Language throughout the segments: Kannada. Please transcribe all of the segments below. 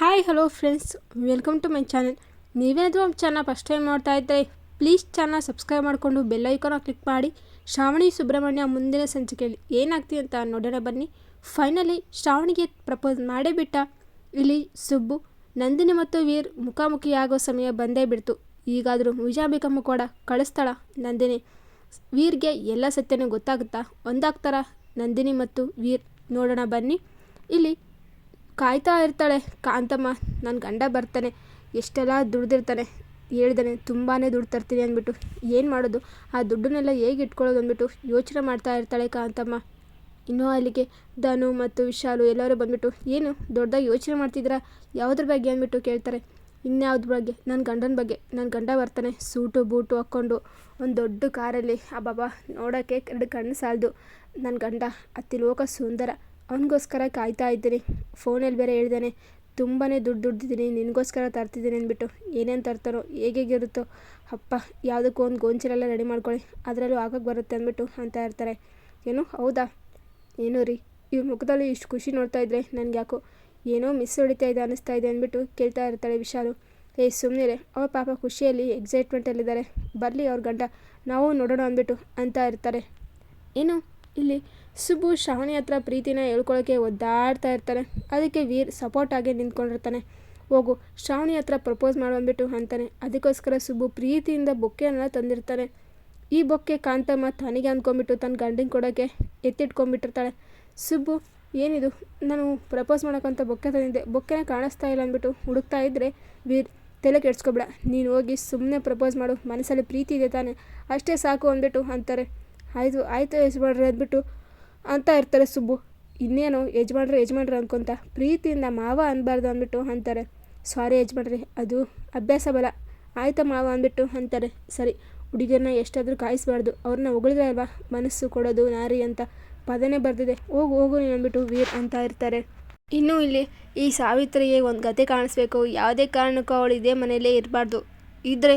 Hi hello friends welcome to my channel ನೀವೇನಾದರೂ ನಮ್ಮ ಚಾನಲ್ ಫಸ್ಟ್ ಟೈಮ್ ನೋಡ್ತಾ ಇದ್ದರೆ ಪ್ಲೀಸ್ ಚಾನಲ್ ಸಬ್ಸ್ಕ್ರೈಬ್ ಮಾಡಿಕೊಂಡು ಬೆಲ್ ಐಕಾನ ಕ್ಲಿಕ್ ಮಾಡಿ. ಶ್ರಾವಣಿ ಸುಬ್ರಹ್ಮಣ್ಯ ಮುಂದಿನ ಸಂಚಿಕೆಯಲ್ಲಿ ಏನಾಗ್ತಿ ಅಂತ ನೋಡೋಣ ಬನ್ನಿ. ಫೈನಲಿ ಶ್ರಾವಣಿಗೆ ಪ್ರಪೋಸ್ ಮಾಡೇ ಬಿಟ್ಟ ಇಲ್ಲಿ ಸುಬ್ಬು, ನಂದಿನಿ ಮತ್ತು ವೀರ್ ಮುಖಾಮುಖಿಯಾಗೋ ಸಮಯ ಬಂದೇ ಬಿಡ್ತು. ಈಗಾದರೂ ಮುಜಾಂಬಿಕಮ್ಮ ಕೂಡ ಕಳಿಸ್ತಾಳ ನಂದಿನಿ. ವೀರ್ಗೆ ಎಲ್ಲ ಸತ್ಯನೂ ಗೊತ್ತಾಗುತ್ತಾ? ಒಂದಾಗ್ತಾರ ನಂದಿನಿ ಮತ್ತು ವೀರ್? ನೋಡೋಣ ಬನ್ನಿ. ಇಲ್ಲಿ ಕಾಯ್ತಾ ಇರ್ತಾಳೆ. ಕಾಂತಮ್ಮ ನನ್ನ ಗಂಡ ಬರ್ತಾನೆ. ಎಷ್ಟೆಲ್ಲ ದುಡ್ದಿರ್ತಾನೆ. ಹೇಳ್ದಾನೆ ತುಂಬಾ ದುಡ್ಡು ತರ್ತೀನಿ ಅಂದ್ಬಿಟ್ಟು. ಏನು ಮಾಡೋದು? ಆ ದುಡ್ಡನ್ನೆಲ್ಲ ಹೇಗೆ ಇಟ್ಕೊಳ್ಳೋದು ಅಂದ್ಬಿಟ್ಟು ಯೋಚನೆ ಮಾಡ್ತಾ ಇರ್ತಾಳೆ ಕಾಂತಮ್ಮ. ಇನ್ನೂ ಅಲ್ಲಿಗೆ ಧನು ಮತ್ತು ವಿಶಾಲು ಎಲ್ಲರೂ ಬಂದ್ಬಿಟ್ಟು, ಏನು ದೊಡ್ಡದಾಗಿ ಯೋಚನೆ ಮಾಡ್ತಿದ್ದೀರಾ? ಯಾವುದ್ರ ಬಗ್ಗೆ ಅಂದ್ಬಿಟ್ಟು ಕೇಳ್ತಾರೆ. ಇನ್ಯಾವ್ದ್ರ ಬಗ್ಗೆ? ನನ್ನ ಗಂಡನ ಬಗ್ಗೆ. ನನ್ನ ಗಂಡ ಬರ್ತಾನೆ, ಸೂಟು, ಬೂಟು ಹಾಕ್ಕೊಂಡು ಒಂದು ದೊಡ್ಡ ಕಾರಲ್ಲಿ. ಅಬ್ಬಬ್ಬ ನೋಡೋಕ್ಕೆ ಎರಡು ಕಣ್ಣು ಸಾಲದು. ನನ್ನ ಗಂಡ ಅತಿ ಲೋಕ ಸುಂದರ. ಅವನಿಗೋಸ್ಕರ ಕಾಯ್ತಾ ಇದ್ದೀನಿ ಫೋನಲ್ಲಿ ಬೇರೆ ಹೇಳ್ದಾನೆ ತುಂಬಾ ದುಡ್ಡು ದುಡ್ದಿದ್ದೀನಿ, ನಿನಗೋಸ್ಕರ ತರ್ತಿದ್ದೀನಿ ಅಂದ್ಬಿಟ್ಟು. ಏನೇನು ತರ್ತಾರೋ ಹೇಗೇಗಿರುತ್ತೋ ಅಪ್ಪ, ಯಾವುದಕ್ಕೂ ಒಂದು ಗೊಂಚಲೆಲ್ಲ ರೆಡಿ ಮಾಡ್ಕೊಳ್ಳಿ. ಅದರಲ್ಲೂ ಆಗಕ್ಕೆ ಬರುತ್ತೆ ಅಂದ್ಬಿಟ್ಟು ಅಂತ ಇರ್ತಾರೆ ಏನು, ಹೌದಾ? ಏನೋ ರೀ, ಇವ್ರ ಮುಖದಲ್ಲಿ ಇಷ್ಟು ಖುಷಿ ನೋಡ್ತಾ ಇದ್ರೆ ನನಗೆ ಯಾಕೋ ಏನೋ ಮಿಸ್ ಹೊಡಿತಾ ಇದೆ ಅನ್ನಿಸ್ತಾ ಇದೆ ಅಂದ್ಬಿಟ್ಟು ಕೇಳ್ತಾ ಇರ್ತಾಳೆ ವಿಶಾಲು. ಏ ಸುಮ್ಮನೆ ಅವ್ರ ಪಾಪ ಖುಷಿಯಲ್ಲಿ ಎಕ್ಸೈಟ್ಮೆಂಟಲ್ಲಿದ್ದಾರೆ ಬರಲಿ ಅವ್ರ ಗಂಡ, ನಾವು ನೋಡೋಣ ಅಂದ್ಬಿಟ್ಟು ಅಂತ ಇರ್ತಾರೆ. ಏನು, ಇಲ್ಲಿ ಸುಬ್ಬು ಶ್ರಾವಣಿ ಹತ್ರ ಪ್ರೀತಿನ ಹೇಳ್ಕೊಳಕ್ಕೆ ಒದ್ದಾಡ್ತಾ ಇರ್ತಾನೆ. ಅದಕ್ಕೆ ವೀರ್ ಸಪೋರ್ಟ್ ಆಗಿ ನಿಂತ್ಕೊಂಡಿರ್ತಾನೆ. ಹೋಗು ಶ್ರಾವಣಿ ಹತ್ರ ಪ್ರಪೋಸ್ ಮಾಡು ಅಂದ್ಬಿಟ್ಟು ಅಂತಾನೆ. ಅದಕ್ಕೋಸ್ಕರ ಸುಬ್ಬು ಪ್ರೀತಿಯಿಂದ ಬೊಕ್ಕೆಯನ್ನ ತಂದಿರ್ತಾನೆ. ಈ ಬೊಕ್ಕೆ ಕಾಂತಮ್ಮ ತನಗೆ ಅಂದ್ಕೊಂಬಿಟ್ಟು ತನ್ನ ಗಂಡಿನ ಕೊಡೋಕ್ಕೆ ಎತ್ತಿಟ್ಕೊಂಡ್ಬಿಟ್ಟಿರ್ತಾಳೆ. ಸುಬ್ಬು, ಏನಿದು? ನಾನು ಪ್ರಪೋಸ್ ಮಾಡೋಕ್ಕಂತ ಬೊಕ್ಕೆ ತಂದಿದ್ದೆ. ಬೊಕ್ಕೆನ ಕಾಣಿಸ್ತಾ ಇಲ್ಲ ಅಂದ್ಬಿಟ್ಟು ಹುಡುಕ್ತಾ ಇದ್ದರೆ ವೀರ್ ತಲೆ ಕೆಡ್ಸ್ಕೊಬೇಡ. ನೀನು ಹೋಗಿ ಸುಮ್ಮನೆ ಪ್ರಪೋಸ್ ಮಾಡು. ಮನಸ್ಸಲ್ಲಿ ಪ್ರೀತಿ ಇದೆ ತಾನೆ. ಅಷ್ಟೇ ಸಾಕು ಅಂದ್ಬಿಟ್ಟು ಅಂತಾರೆ. ಆಯಿತು ಆಯಿತು ಯಜಮಾನ್ರೆ ಅಂದ್ಬಿಟ್ಟು ಅಂತ ಇರ್ತಾರೆ ಸುಬ್ಬು. ಇನ್ನೇನು, ಯಜಮಾನ್ರೆ ಯಜಮಾನ್ರೆ ಅನ್ಕೊಂತ ಪ್ರೀತಿಯಿಂದ ಮಾವ ಅನ್ಬಾರ್ದು ಅಂದ್ಬಿಟ್ಟು ಅಂತಾರೆ. ಸಾರಿ ಯಜಮಾನ್ರಿ, ಅದು ಅಭ್ಯಾಸ ಬಲ. ಆಯ್ತಾ ಮಾವ? ಅಂದ್ಬಿಟ್ಟು ಅಂತಾರೆ. ಸರಿ, ಹುಡುಗಿಯರನ್ನ ಎಷ್ಟಾದರೂ ಕಾಯಿಸ್ಬಾರ್ದು. ಅವ್ರನ್ನ ಹೊಗಳಿದ್ರೆ ಅಲ್ವಾ? ಮನಸ್ಸು ಕೊಡೋದು, ನಾರಿ ಅಂತ ಪದನೇ ಬರ್ದಿದೆ. ಹೋಗು ಹೋಗು ನೀನು ಅಂದ್ಬಿಟ್ಟು ವೀರ್ ಅಂತ ಇರ್ತಾರೆ. ಇನ್ನು ಇಲ್ಲಿ ಈ ಸಾವಿತ್ರಿಗೆ ಒಂದು ಗತೆ ಕಾಣಿಸ್ಬೇಕು. ಯಾವುದೇ ಕಾರಣಕ್ಕೂ ಅವಳು ಇದೇ ಮನೆಯಲ್ಲೇ ಇರಬಾರ್ದು. ಇದ್ದರೆ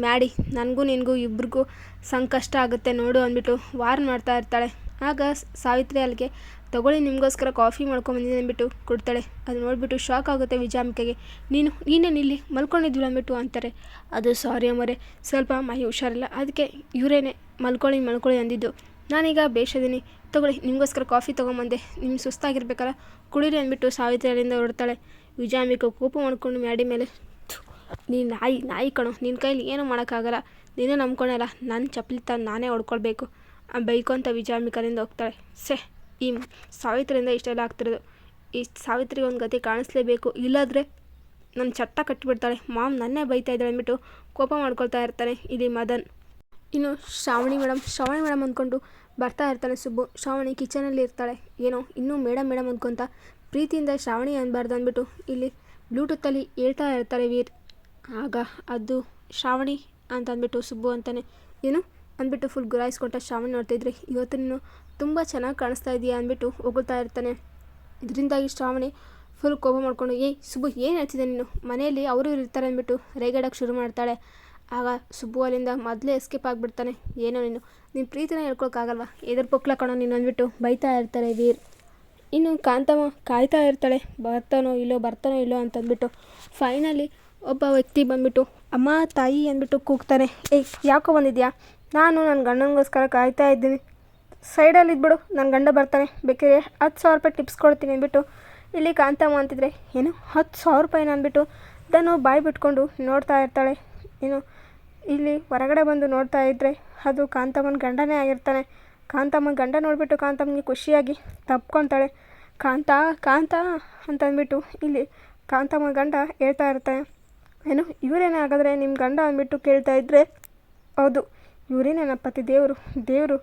ಮ್ಯಾಡಿ, ನನಗೂ ನಿನಗೂ ಇಬ್ರಿಗೂ ಸಂಕಷ್ಟ ಆಗುತ್ತೆ ನೋಡು ಅಂದ್ಬಿಟ್ಟು ವಾರ್ನ್ ಮಾಡ್ತಾ ಇರ್ತಾಳೆ. ಆಗ ಸಾವಿತ್ರಿ ಅಲ್ಲಿಗೆ, ತಗೊಳ್ಳಿ, ನಿಮಗೋಸ್ಕರ ಕಾಫಿ ಮಾಡ್ಕೊಂಬಂದಿದ್ದೀನಿ ಅಂದ್ಬಿಟ್ಟು ಕೊಡ್ತಾಳೆ. ಅದು ನೋಡಿಬಿಟ್ಟು ಶಾಕ್ ಆಗುತ್ತೆ ವಿಜಾಂಬಿಕೆಗೆ ನೀನು, ನೀನೇ ನಿಲ್ಲಿ ಮಲ್ಕೊಂಡಿದ್ವಿ ಅಂದ್ಬಿಟ್ಟು ಅಂತಾರೆ. ಅದು ಸಾರಿ ಅಮ್ಮರೆ, ಸ್ವಲ್ಪ ಮೈ ಹುಷಾರಿಲ್ಲ. ಅದಕ್ಕೆ ಇವರೇನೆ, ಮಲ್ಕೊಳ್ಳಿ ಮಲ್ಕೊಳ್ಳಿ ಅಂದಿದ್ದು. ನಾನೀಗ ಬೇಷದೀನಿ. ತಗೊಳ್ಳಿ, ನಿಮಗೋಸ್ಕರ ಕಾಫಿ ತೊಗೊಂಬಂದೆ. ನಿಮ್ಗೆ ಸುಸ್ತಾಗಿರ್ಬೇಕಲ್ಲ, ಕುಡೀರಿ ಅಂದ್ಬಿಟ್ಟು ಸಾವಿತ್ರಿ ಅಲ್ಲಿಂದ ಹೊರಡ್ತಾಳೆ. ವಿಜಾಂಬಿಕೆ ಕೋಪ ಮಾಡ್ಕೊಂಡು ಮ್ಯಾಡಿ ಮೇಲೆ ನೀನು ನಾಯಿ ನಾಯಿ ಕಣೋ. ನಿನ್ನ ಕೈಲಿ ಏನೂ ಮಾಡೋಕ್ಕಾಗಲ್ಲ. ನೀನೇ ನಂಬ್ಕೊಳಲ್ಲ ನನ್ನ ಚಪ್ಪಲಿ ತಂದು ನಾನೇ ಹೊಡ್ಕೊಳ್ಬೇಕು. ಬೈಕೊಂತ ವಿಜಯಾಮಿಕರಿಂದ ಹೋಗ್ತಾಳೆ. ಸೆ ಈ ಸಾವಿತ್ರಿಯಿಂದ ಇಷ್ಟೆಲ್ಲ ಆಗ್ತಿರೋದು. ಈ ಸಾವಿತ್ರಿಗೆ ಒಂದು ಗತಿ ಕಾಣಿಸ್ಲೇಬೇಕು. ಇಲ್ಲಾದರೆ ನನ್ನ ಚಟ್ಟ ಕಟ್ಟಿಬಿಡ್ತಾಳೆ ಮಾಮ್ ನನ್ನೇ ಬೈತಾ ಇದ್ದಾಳೆ ಅಂದ್ಬಿಟ್ಟು ಕೋಪ ಮಾಡ್ಕೊಳ್ತಾ ಇರ್ತಾನೆ ಇಲ್ಲಿ ಮದನ್. ಇನ್ನು ಶ್ರಾವಣಿ ಮೇಡಮ್ ಶ್ರಾವಣಿ ಮೇಡಮ್ ಅಂದ್ಕೊಂಡು ಬರ್ತಾ ಇರ್ತಾನೆ ಸುಬ್ಬು. ಶ್ರಾವಣಿ ಕಿಚನಲ್ಲಿ ಇರ್ತಾಳೆ. ಏನೋ ಇನ್ನೂ ಮೇಡಮ್ ಮೇಡಮ್ ಅಂದ್ಕೊತ ಪ್ರೀತಿಯಿಂದ ಶ್ರಾವಣಿ ಅನ್ಬಾರ್ದು ಅಂದ್ಬಿಟ್ಟು ಇಲ್ಲಿ ಬ್ಲೂಟೂತಲ್ಲಿ ಹೇಳ್ತಾ ಇರ್ತಾರೆ ವೀರ್. ಆಗ ಅದು ಶ್ರಾವಣಿ ಅಂತ ಅಂದ್ಬಿಟ್ಟು ಸುಬ್ಬು ಅಂತಾನೆ. ಏನು? ಅಂದ್ಬಿಟ್ಟು ಫುಲ್ ಗುರಾಯಿಸ್ಕೊಂಡ ಶ್ರಾವಣಿ ನೋಡ್ತಾಯಿದ್ರೆ ಇವತ್ತು ನೀನು ತುಂಬ ಚೆನ್ನಾಗಿ ಕಾಣಿಸ್ತಾ ಇದೆಯಾ? ಅಂದ್ಬಿಟ್ಟು ಹೊಗಳ್ತಾ ಇರ್ತಾನೆ. ಇದರಿಂದಾಗಿ ಶ್ರಾವಣಿ ಫುಲ್ ಕೋಪ ಮಾಡ್ಕೊಂಡು, ಏಯ್ ಸುಬ್ಬು, ಏನು ಹೇಳ್ತಿದ್ದೆ ನೀನು? ಮನೆಯಲ್ಲಿ ಅವರು ಇರ್ತಾರೆ ಅಂದ್ಬಿಟ್ಟು ರೇಗಾಡೋಕ್ಕೆ ಶುರು ಮಾಡ್ತಾಳೆ. ಆಗ ಸುಬ್ಬು ಅಲ್ಲಿಂದ ಮೊದಲೇ ಎಸ್ಕೇಪ್ ಆಗಿಬಿಡ್ತಾನೆ. ಏನೋ ನೀನು ನಿನ್ನ ಪ್ರೀತಿನ ಹೇಳ್ಕೊಳಕ್ಕಾಗಲ್ವ ಎದುರು ಪೊಕ್ಲ ಕಣೋ ನೀನು ಅಂದ್ಬಿಟ್ಟು ಬೈತಾ ಇರ್ತಾರೆ ವೀರ್. ಇನ್ನು ಕಾಂತಮ್ಮ ಕಾಯ್ತಾ ಇರ್ತಾಳೆ, ಬರ್ತಾನೋ ಇಲ್ಲೋ ಬರ್ತಾನೋ ಇಲ್ಲೋ ಅಂತಂದ್ಬಿಟ್ಟು ಫೈನಲಿ ಒಬ್ಬ ವ್ಯಕ್ತಿ ಬಂದ್ಬಿಟ್ಟು, ಅಮ್ಮ, ತಾಯಿ ಅಂದ್ಬಿಟ್ಟು ಕೂಗ್ತಾನೆ. ಏಯ್, ಯಾಕೋ ಬಂದಿದ್ಯಾ? ನಾನು ನನ್ನ ಗಂಡನಿಗೋಸ್ಕರ ಕಾಯ್ತಾ ಇದ್ದೀನಿ ಸೈಡಲ್ಲಿ ಇದ್ಬಿಡು, ನನ್ನ ಗಂಡ ಬರ್ತಾನೆ. ಬೇಕಿದ್ರೆ ಹತ್ತು ಸಾವಿರ ರೂಪಾಯಿ ಟಿಪ್ಸ್ ಕೊಡ್ತೀನಿ ಅಂದ್ಬಿಟ್ಟು, ಇಲ್ಲಿ ಕಾಂತಮ್ಮ ಅಂತಿದ್ರೆ, ಏನು, ಹತ್ತು ಸಾವಿರ ರೂಪಾಯಿನ ಅಂದ್ಬಿಟ್ಟು ಅದನ್ನು ಬಾಯಿ ಬಿಟ್ಕೊಂಡು ನೋಡ್ತಾ ಇರ್ತಾಳೆ. ಏನು ಇಲ್ಲಿ ಹೊರಗಡೆ ಬಂದು ನೋಡ್ತಾ ಇದ್ದರೆ ಅದು ಕಾಂತಮ್ಮನ ಗಂಡನೇ ಆಗಿರ್ತಾನೆ. ಕಾಂತಮ್ಮನ ಗಂಡ ನೋಡಿಬಿಟ್ಟು ಕಾಂತಮ್ಮನಿಗೆ ಖುಷಿಯಾಗಿ ತಪ್ಕೊತಾಳೆ. ಕಾಂತ ಕಾಂತ ಅಂತಂದ್ಬಿಟ್ಟು ಇಲ್ಲಿ ಕಾಂತಮ್ಮ ಗಂಡ ಹೇಳ್ತಾ ಇರ್ತಾನೆ. ಏನು, ಇವರೇನೇ ಹಾಗಾದರೆ ನಿಮ್ಮ ಗಂಡ ಅಂದ್ಬಿಟ್ಟು ಕೇಳ್ತಾ ಇದ್ದರೆ ಹೌದು ಇವರೇ ನನ್ನ ಪತಿ ದೇವರು ದೇವರು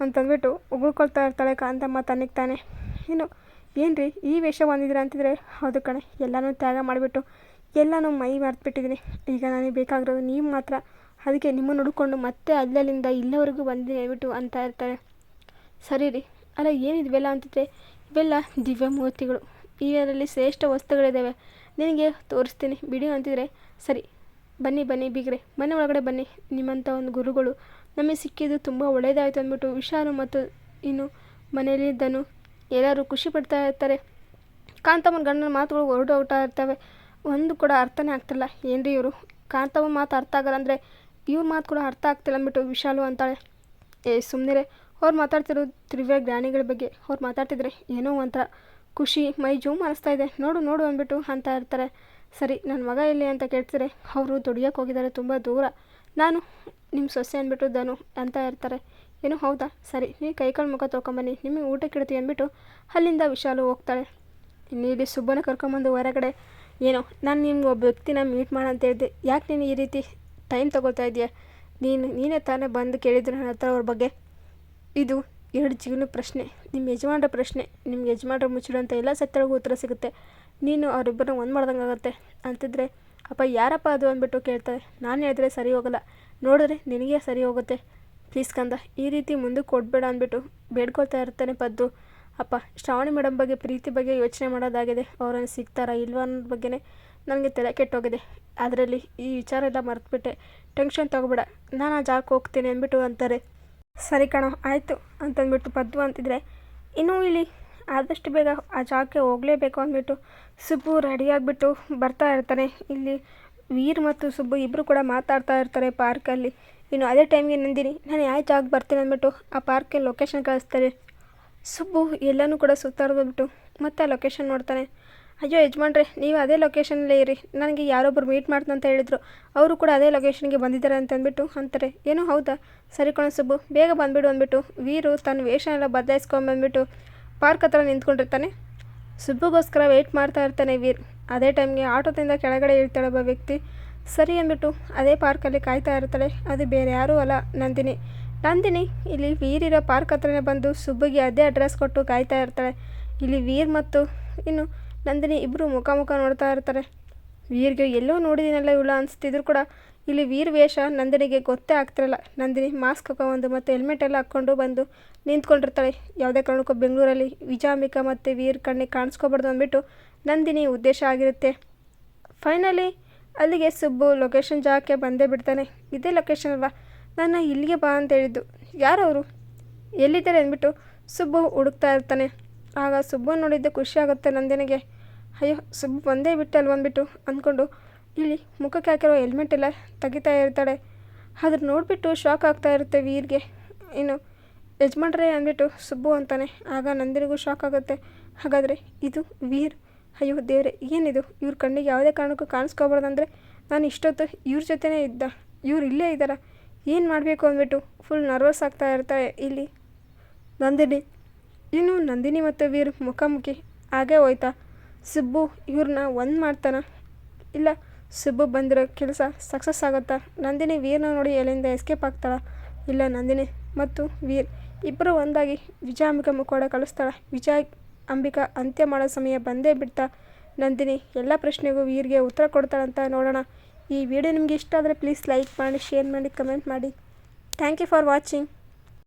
ಅಂತಂದ್ಬಿಟ್ಟು ಉಗುಳ್ಕೊಳ್ತಾ ಇರ್ತಾಳೆ ಕಾಂತಮ್ಮ ತನಗೆ ತಾನೆ. ಏನು ಏನು ರೀ ಈ ವೇಷ ಬಂದಿದ್ರೆ ಅಂತಿದ್ರೆ? ಹೌದು ಕಣೆ, ಎಲ್ಲನೂ ತ್ಯಾಗ ಮಾಡಿಬಿಟ್ಟು ಎಲ್ಲನೂ ಮೈ ಮರೆತುಬಿಟ್ಟಿದ್ದೀನಿ ಈಗ ನನಗೆ ಬೇಕಾಗಿರೋದು ನೀವು ಮಾತ್ರ. ಅದಕ್ಕೆ ನಿಮ್ಮನ್ನು ಹುಡ್ಕೊಂಡು ಮತ್ತೆ ಅಲ್ಲಲ್ಲಿಂದ ಇಲ್ಲಿವರೆಗೂ ಬಂದಿದ್ದೀನಿ ಹೇಳ್ಬಿಟ್ಟು ಅಂತ ಇರ್ತಾರೆ ಸರಿ ರೀ, ಅಲ್ಲ ಏನಿದ್ವೆಲ್ಲ ಅಂತಿದ್ರೆ? ಇವೆಲ್ಲ ದಿವ್ಯ ಮೂರ್ತಿಗಳು. ಇದರಲ್ಲಿ ಶ್ರೇಷ್ಠ ವಸ್ತುಗಳಿದ್ದಾವೆ ನಿನಗೆ ತೋರಿಸ್ತೀನಿ, ಬಿಡಿ ಅಂತಿದ್ರೆ? ಸರಿ. ಬನ್ನಿ ಬನ್ನಿ, ಬೀಗ್ರೆ. ಮನೆ ಒಳಗಡೆ ಬನ್ನಿ. ನಿಮ್ಮಂಥ ಒಂದು ಗುರುಗಳು ನಮಗೆ ಸಿಕ್ಕಿದ್ದು ತುಂಬ ಒಳ್ಳೆಯದಾಯಿತು ಅಂದ್ಬಿಟ್ಟು ವಿಶಾಲು ಮತ್ತು ಇನ್ನು ಮನೆಯಲ್ಲಿದ್ದನು ಎಲ್ಲರೂ ಖುಷಿ ಪಡ್ತಾ ಇರ್ತಾರೆ. ಕಾಂತಮ್ಮನ ಗಂಡನ ಮಾತುಗಳು ಹೊರಡು ಹೊರಟ ಇರ್ತವೆ. ಒಂದು ಕೂಡ ಅರ್ಥನೇ ಆಗ್ತಿಲ್ಲ. ಏನ್ರಿ ಇವರು? ಕಾಂತಮ್ಮ ಮಾತು ಅರ್ಥ ಆಗಲ್ಲ ಅಂದರೆ ಇವ್ರ ಮಾತು ಕೂಡ ಅರ್ಥ ಆಗ್ತಿಲ್ಲ ಅಂದ್ಬಿಟ್ಟು ವಿಶಾಲು ಅಂತಾಳೆ. ಏ ಸುಮ್ಮನೆ ಅವ್ರು ಮಾತಾಡ್ತಿರೋ ತ್ರಿವ್ಯ ಜ್ಞಾನಿಗಳ ಬಗ್ಗೆ. ಅವ್ರು ಮಾತಾಡ್ತಿದ್ರೆ ಏನೋ ಒಂಥರ ಖುಷಿ, ಮೈ ಜೂಮ್ ಅನಿಸ್ತಾ ಇದೆ. ನೋಡು ನೋಡು ಅಂದ್ಬಿಟ್ಟು ಅಂತ ಇರ್ತಾರೆ. ಸರಿ ನನ್ನ ಮಗ ಎಲ್ಲಿ ಅಂತ ಕೇಳ್ತಾರೆ ಅವರು ದುಡಿಯೋಕೆ ಹೋಗಿದ್ದಾರೆ ತುಂಬ ದೂರ. ನಾನು ನಿಮ್ಮ ಸೊಸೆ ಅಂದ್ಬಿಟ್ಟು ದನು ಅಂತ ಇರ್ತಾರೆ. ಏನು ಹೌದಾ? ಸರಿ ನೀವು ಕೈಕಾಲು ಮುಖ ತೊಗೊಂಬನ್ನಿ ನಿಮಗೆ ಊಟಕ್ಕೆ ಇಡ್ತೀವಿ ಅಂದ್ಬಿಟ್ಟು ಅಲ್ಲಿಂದ ವಿಶಾಲು ಹೋಗ್ತಾಳೆ. ಇನ್ನು ಇಲ್ಲಿ ಸುಬ್ಬನ ಕರ್ಕೊಂಬಂದು ಹೊರಗಡೆ, ಏನೋ, ನಾನು ನಿಮ್ಗೆ ಒಬ್ಬ ವ್ಯಕ್ತಿನ ಮೀಟ್ ಮಾಡ ಅಂತ ಹೇಳಿದೆ. ಯಾಕೆ ನೀನು ಈ ರೀತಿ ಟೈಮ್ ತೊಗೊಳ್ತಾ ಇದೆಯಾ ನೀನು, ನೀನೇ ತಾನೇ ಬಂದು ಕೇಳಿದ್ರು ನನ್ನ ಹತ್ರ ಅವ್ರ ಬಗ್ಗೆ. ಇದು ಎರಡು ಜೀವನ ಪ್ರಶ್ನೆ ನಿಮ್ಮ ಯಜಮಾನ್ರ ಪ್ರಶ್ನೆ ನಿಮ್ಮ ಯಜಮಾನ್ರ ಅಂತ ಎಲ್ಲ ಸತ್ಯಗಳಿಗೂ ಉತ್ತರ ಸಿಗುತ್ತೆ. ನೀನು ಅವರಿಬ್ಬರನ್ನ ಒಂದು ಮಾಡ್ದಂಗೆ ಆಗುತ್ತೆ ಅಂತಿದ್ರೆ, ಅಪ್ಪ, ಯಾರಪ್ಪ ಅದು ಅಂದ್ಬಿಟ್ಟು ಕೇಳ್ತಾರೆ? ನಾನು ಹೇಳಿದ್ರೆ ಸರಿ ಹೋಗಲ್ಲ. ನೋಡಿದ್ರೆ ನಿನಗೆ ಸರಿ ಹೋಗುತ್ತೆ. ಪ್ಲೀಸ್ ಕಂದ, ಈ ರೀತಿ ಮುಂದಕ್ಕೆ ಕೊಡಬೇಡ ಅಂದ್ಬಿಟ್ಟು ಬೇಡ್ಕೊಳ್ತಾ ಇರ್ತಾನೆ ಪದ್ದು. ಅಪ್ಪ, ಶ್ರಾವಣಿ ಮೇಡಮ್ ಬಗ್ಗೆ, ಪ್ರೀತಿ ಬಗ್ಗೆ ಯೋಚನೆ ಮಾಡೋದಾಗಿದೆ. ಅವರನ್ನು ಸಿಗ್ತಾರಾ ಇಲ್ವ ಅನ್ನೋದ್ರ ಬಗ್ಗೆನೇ ನನಗೆ ತಲೆ ಕೆಟ್ಟೋಗಿದೆ. ಅದರಲ್ಲಿ ಈ ವಿಚಾರ ಎಲ್ಲ ಮರೆತುಬಿಟ್ಟೆ. ಟೆನ್ಷನ್ ತೊಗೊಬೇಡ, ನಾನು ಆ ಜಾಗಕ್ಕೆ ಹೋಗ್ತೀನಿ ಅಂದ್ಬಿಟ್ಟು ಅಂತಾರೆ. ಸರಿ ಕಣೋ, ಆಯಿತು ಅಂತಂದ್ಬಿಟ್ಟು ಪದ್ದು ಅಂತಿದ್ರೆ, ಇನ್ನೂ ಇಲ್ಲಿ ಆದಷ್ಟು ಬೇಗ ಆ ಜಾಗಕ್ಕೆ ಹೋಗಲೇಬೇಕು ಅಂದ್ಬಿಟ್ಟು ಸುಬ್ಬು ರೆಡಿಯಾಗಿಬಿಟ್ಟು ಬರ್ತಾ ಇರ್ತಾನೆ. ಇಲ್ಲಿ ವೀರ್ ಮತ್ತು ಸುಬ್ಬು ಇಬ್ಬರು ಕೂಡ ಮಾತಾಡ್ತಾ ಇರ್ತಾರೆ ಪಾರ್ಕಲ್ಲಿ ಇನ್ನು ಅದೇ ಟೈಮ್ಗೆ ನಂದಿನಿ, ನಾನು ಯಾವ ಜಾಗಕ್ಕೆ ಬರ್ತೀನಿ? ಅಂದ್ಬಿಟ್ಟು ಆ ಪಾರ್ಕ್ಗೆ ಲೊಕೇಶನ್ ಕಳಿಸ್ತಾರೆ ಸುಬ್ಬು ಎಲ್ಲನೂ ಕೂಡ ಸುತ್ತಾಡ್ಬಿಟ್ಟು ಮತ್ತೆ ಆ ಲೊಕೇಶನ್ ನೋಡ್ತಾನೆ. ಅಯ್ಯೋ ಯಜಮಾನ್ರೆ, ನೀವು ಅದೇ ಲೊಕೇಶನಲ್ಲೇ ಇರಿ. ನನಗೆ ಯಾರೊಬ್ಬರು ಮೀಟ್ ಮಾಡ್ತಾ ಅಂತ ಹೇಳಿದ್ರು. ಅವರು ಕೂಡ ಅದೇ ಲೊಕೇಶನ್ಗೆ ಬಂದಿದ್ದಾರೆ ಅಂತ ಅಂದ್ಬಿಟ್ಟು ಅಂತಾರೆ. ಏನೋ ಹೌದಾ? ಸರಿ ಕಣ ಸುಬ್ಬು, ಬೇಗ ಬಂದುಬಿಡು ಅಂದ್ಬಿಟ್ಟು ವೀರು ತನ್ನ ವೇಷನೆಲ್ಲ ಬದಲಾಯಿಸ್ಕೊಂಬಂದ್ಬಿಟ್ಟು ಪಾರ್ಕ್ ಹತ್ರ ನಿಂತ್ಕೊಂಡಿರ್ತಾನೆ. ಸುಬ್ಬುಗೋಸ್ಕರ ವೆಯ್ಟ್ ಮಾಡ್ತಾ ಇರ್ತಾನೆ ವೀರ್. ಅದೇ ಟೈಮ್ಗೆ ಆಟೋದಿಂದ ಕೆಳಗಡೆ ಇಳ್ತಾಳೆ ಒಬ್ಬ ವ್ಯಕ್ತಿ. ಸರಿ ಅಂದ್ಬಿಟ್ಟು ಅದೇ ಪಾರ್ಕಲ್ಲಿ ಕಾಯ್ತಾ ಇರ್ತಾಳೆ. ಅದು ಬೇರೆ ಯಾರೂ ಅಲ್ಲ, ನಂದಿನಿ. ನಂದಿನಿ, ಇಲ್ಲಿ ವೀರಿರೋ ಪಾರ್ಕ್ ಹತ್ರನೇ ಬಂದು ಸುಬ್ಬಿಗೆ ಅದೇ ಅಡ್ರೆಸ್ ಕೊಟ್ಟು ಕಾಯ್ತಾ ಇರ್ತಾಳೆ. ಇಲ್ಲಿ ವೀರ್ ಮತ್ತು ಇನ್ನು ನಂದಿನಿ ಇಬ್ಬರು ಮುಖ ಮುಖ ನೋಡ್ತಾ ಇರ್ತಾರೆ. ವೀರ್ಗೆ ಎಲ್ಲೋ ನೋಡಿದ್ದೀನಲ್ಲ ಇವಳ ಅನಿಸ್ತಿದ್ರು ಕೂಡ. ಇಲ್ಲಿ ವೀರವೇಷ ನಂದಿನಿಗೆ ಗೊತ್ತೇ ಆಗ್ತಿರಲ್ಲ. ನಂದಿನಿ ಮಾಸ್ಕ್ ಹಾಕೊಂಡು ಮತ್ತು ಹೆಲ್ಮೆಟ್ ಎಲ್ಲ ಹಾಕ್ಕೊಂಡು ಬಂದು ನಿಂತ್ಕೊಂಡಿರ್ತಾಳೆ. ಯಾವುದೇ ಕಾರಣಕ್ಕೂ ಬೆಂಗಳೂರಲ್ಲಿ ವಿಜಾಮಿಕ ಮತ್ತು ವೀರ್ ಕಣ್ಣಿಗೆ ಕಾಣಿಸ್ಕೊಬಾರ್ದು ಅಂದ್ಬಿಟ್ಟು ನಂದಿನಿ ಉದ್ದೇಶ ಆಗಿರುತ್ತೆ. ಫೈನಲಿ ಅಲ್ಲಿಗೆ ಸುಬ್ಬು ಲೊಕೇಶನ್ ಜಾಗಕ್ಕೆ ಬಂದೇ ಬಿಡ್ತಾನೆ. ಇದೇ ಲೊಕೇಶನ್ ಅಲ್ವಾ? ನನ್ನ ಇಲ್ಲಿಗೆ ಬಾ ಅಂತ ಹೇಳಿದ್ದು. ಯಾರವರು ಎಲ್ಲಿದ್ದಾರೆ ಅಂದ್ಬಿಟ್ಟು ಸುಬ್ಬು ಹುಡುಕ್ತಾ ಇರ್ತಾನೆ. ಆಗ ಸುಬ್ಬು ನೋಡಿದ್ದು ಖುಷಿ ಆಗುತ್ತೆ ನಂದಿನಿಗೆ. ಅಯ್ಯೋ, ಸುಬ್ಬು ಬಂದೇ ಬಿಟ್ಟಲ್ವ ಅಂದ್ಬಿಟ್ಟು ಅಂದ್ಕೊಂಡು ಇಲ್ಲಿ ಮುಖಕ್ಕೆ ಹಾಕಿರೋ ಹೆಲ್ಮೆಟ್ ಎಲ್ಲ ತೆಗಿತಾ ಇರ್ತಾಳೆ. ಅದ್ರ ನೋಡಿಬಿಟ್ಟು ಶಾಕ್ ಆಗ್ತಾ ಇರುತ್ತೆ ವೀರ್ಗೆ. ಇನ್ನು ಯಜಮಾನ್ರೆ ಅಂದ್ಬಿಟ್ಟು ಸುಬ್ಬು ಅಂತಾನೆ. ಆಗ ನಂದಿನಿಗೂ ಶಾಕ್ ಆಗುತ್ತೆ. ಹಾಗಾದರೆ ಇದು ವೀರ್? ಅಯ್ಯೋ ದೇವ್ರೆ, ಏನಿದು? ಇವ್ರ ಕಣ್ಣಿಗೆ ಯಾವುದೇ ಕಾರಣಕ್ಕೂ ಕಾಣಿಸ್ಕೋಬಾರ್ದಂದ್ರೆ ನಾನು ಇಷ್ಟೊತ್ತು ಇವ್ರ ಜೊತೆನೇ ಇದ್ದ. ಇವ್ರು ಇಲ್ಲೇ ಇದ್ದಾರ ಏನು ಮಾಡಬೇಕು ಅಂದ್ಬಿಟ್ಟು ಫುಲ್ ನರ್ವಸ್ ಆಗ್ತಾ ಇರ್ತಾಳೆ ಇಲ್ಲಿ. ನಂದಿನಿ. ಇನ್ನು ನಂದಿನಿ ಮತ್ತು ವೀರ್ ಮುಖಾಮುಖಿ ಹಾಗೇ ಹೋಯ್ತಾ. ಸುಬ್ಬು ಇವ್ರನ್ನ ಒಂದು ಮಾಡ್ತಾನ. ಇಲ್ಲ ಸುಬ್ಬು ಬಂದಿರೋ ಕೆಲಸ ಸಕ್ಸಸ್ ಆಗುತ್ತಾ? ನಂದಿನಿ ವೀರ್ನ ನೋಡಿ ಎಲ್ಲಿಂದ ಎಸ್ಕೇಪ್ ಆಗ್ತಾಳ? ಇಲ್ಲ ನಂದಿನಿ, ಮತ್ತು ವೀರ್ ಇಬ್ಬರು ಒಂದಾಗಿ ವಿಜಯಾಂಬಿಕಾ ಮುಖವಾಡ ಕಳಿಸ್ತಾಳ. ವಿಜಯ್ ಅಂಬಿಕಾ ಅಂತ್ಯ ಮಾಡೋ ಸಮಯ ಬಂದೇ ಬಿಡ್ತಾ. ನಂದಿನಿ, ಎಲ್ಲ ಪ್ರಶ್ನೆಗೂ ವೀರ್ಗೆ ಉತ್ತರ ಕೊಡ್ತಾಳಂತ ನೋಡೋಣ. ಈ ವಿಡಿಯೋ ನಿಮಗೆ ಇಷ್ಟ ಆದರೆ ಪ್ಲೀಸ್ ಲೈಕ್ ಮಾಡಿ ಶೇರ್ ಮಾಡಿ ಕಮೆಂಟ್ ಮಾಡಿ. Thank you for watching